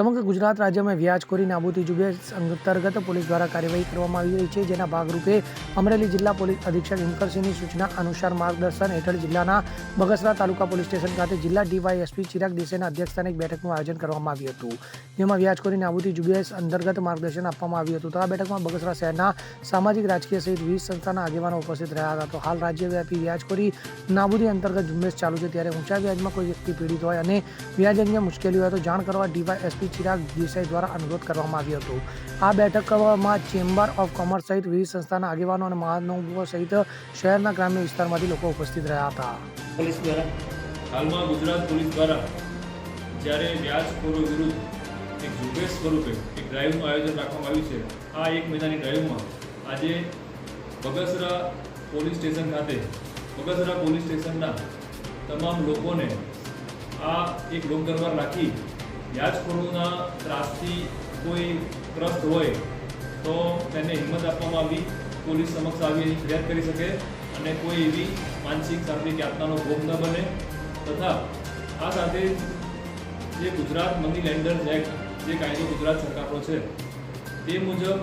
સમગ્ર ગુજરાત રાજ્યમાં વ્યાજખોરી નાબૂદી ઝુંબેશ અંતર્ગત પોલીસ દ્વારા કાર્યવાહી કરવામાં આવી રહી છે, જેના ભાગરૂપે અમરેલી જિલ્લા પોલીસ અધિક્ષક હિમકરસિંહની સૂચના અનુસાર માર્ગદર્શન હેઠળ જિલ્લાના બગસરા તાલુકા પોલીસ સ્ટેશન ખાતે જિલ્લા ડીવાયએસપી ચિરાગ દેસાઈના અધ્યક્ષસ્થાને એક બેઠકનું આયોજન કરવામાં આવ્યું હતું. જેમાં વ્યાજખોરી નાબૂદી ઝુંબેશ અંતર્ગત માર્ગદર્શન આપવામાં આવ્યું હતું. તો આ બેઠકમાં બગસરા શહેરના સામાજિક રાજકીય સહિત વિવિધ સંસ્થાના આગેવાનો ઉપસ્થિત રહ્યા હતા. તો હાલ રાજ્યવ્યાપી વ્યાજખોરી નાબૂદી અંતર્ગત ઝુંબેશ ચાલુ છે. ત્યારે ઊંચા વ્યાજમાં કોઈ વ્યક્તિ પીડિત હોય અને વ્યાજ અંગે મુશ્કેલી હોય તો જાણ કરવા ડીવાયએસપી ચિરાગ દેસાઈ દ્વારા અનુરોધ કરવામાં આવ્યો હતો. આ બેઠકમાં ચેમ્બર ઓફ કોમર્સ સહિત વિવિધ સંસ્થાના આગેવાનો અને મહાનુભાવો સહિત શહેરના ગ્રામ્ય વિસ્તારમાંથી લોકો ઉપસ્થિત રહ્યા હતા. પોલીસ દ્વારા હાલમાં ગુજરાત પોલીસ દ્વારા જ્યારે વ્યાજખોરો વિરુદ્ધ એક ઝુંબેશ સ્વરૂપે એક ડ્રાઈવનું આયોજન રાખવામાં આવ્યું છે આ એક મહિનાની ડ્રાઈવમાં આજે બગસરા પોલીસ સ્ટેશન ખાતે બગસરા પોલીસ સ્ટેશનના તમામ લોકોને આ એક લોક દરબાર રાખી વ્યાજખોરોના ત્રાસથી કોઈ ત્રસ્ત હોય તો તેને હિંમત આપવામાં આવી, પોલીસ સમક્ષ આવી એની ફરિયાદ કરી શકે અને કોઈ એવી માનસિક શારીરિક યાતનાનો ભોગ ન બને. તથા આ સાથે જે ગુજરાત મની લેન્ડર્સ એક્ટ, જે કાયદો ગુજરાત સરકારનો છે, તે મુજબ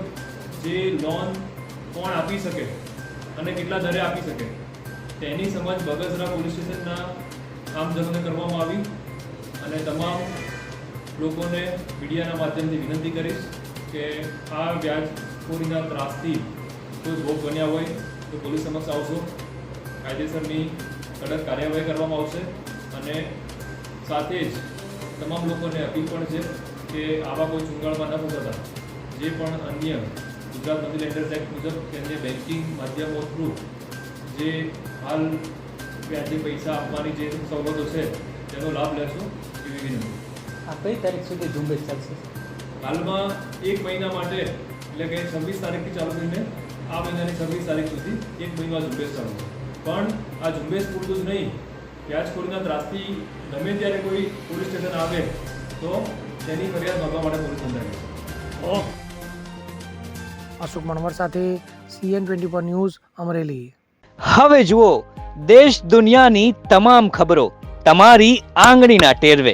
જે લોન કોણ આપી શકે અને કેટલા દરે આપી શકે, તેની સમજ બગસરા પોલીસ સ્ટેશનના કામદારોને કરવામાં આવી અને તમામ લોકોને મીડિયાના માધ્યમથી વિનંતી કરીશ કે આ વ્યાજખોરીના ત્રાસથી કોઈ ભોગ બન્યા હોય તો પોલીસ સમક્ષ આવશો કાયદેસરની કડક કાર્યવાહી કરવામાં આવશે અને સાથે જ તમામ લોકોને અપીલ પણ છે કે આવા કોઈ ચુંગાળમાં ન ફસાતા. જે પણ અન્ય ગુજરાત મની લેન્ડર્સ એક્ટ મુજબ તેમને બેન્કિંગ માધ્યમો થ્રુ જે હાલ વ્યાજે પૈસા આપવાની જે સવલતો છે, તેનો લાભ લેશો એવી વિનંતી. આ કઈ તારીખ સુધી ઝુંબેશ ચાલશે? હાલમાં એક મહિના માટે એટલે કે છવ્વીસ તારીખથી ચાલુ થઈને આ મહિનાની છવ્વીસ તારીખ સુધી એક મહિના ઝુંબેશ ચાલુ પણ આ ઝુંબેશ પૂરતું જ નહીં. વ્યાજખોરીના ત્રાસથી ગમે ત્યારે કોઈ પોલીસ સ્ટેશન આવે તો તેની ફરિયાદ નોંધવા માટે પોલીસ નોંધાવી અશોક મણવર સાથે CN twenty four news Amreli. હવે જુઓ દેશ દુનિયાની તમામ ખબરો તમારી આંગળીના ટેરવે.